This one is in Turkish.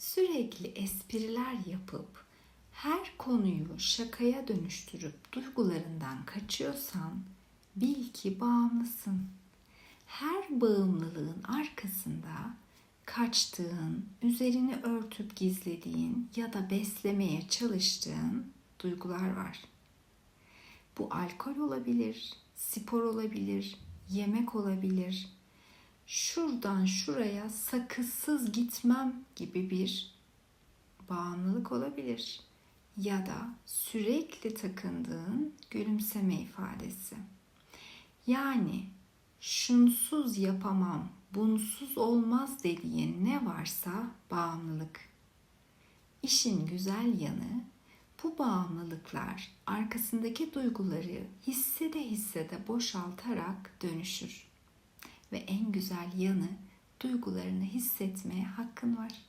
sürekli espriler yapıp her konuyu şakaya dönüştürüp duygularından kaçıyorsan bil ki bağımlısın. Her bağımlılığın arkasında kaçtığın, üzerini örtüp gizlediğin ya da beslemeye çalıştığın duygular var. Bu alkol olabilir, spor olabilir, yemek olabilir. Şuradan şuraya sakızsız gitmem gibi bir bağımlılık olabilir. Ya da sürekli takındığın gülümseme ifadesi. Yani şunsuz yapamam, bunsuz olmaz dediğin ne varsa bağımlılık. İşin güzel yanı bu bağımlılıklar arkasındaki duyguları hissede hissede boşaltarak dönüşür. Ve en güzel yanı duygularını hissetmeye hakkın var.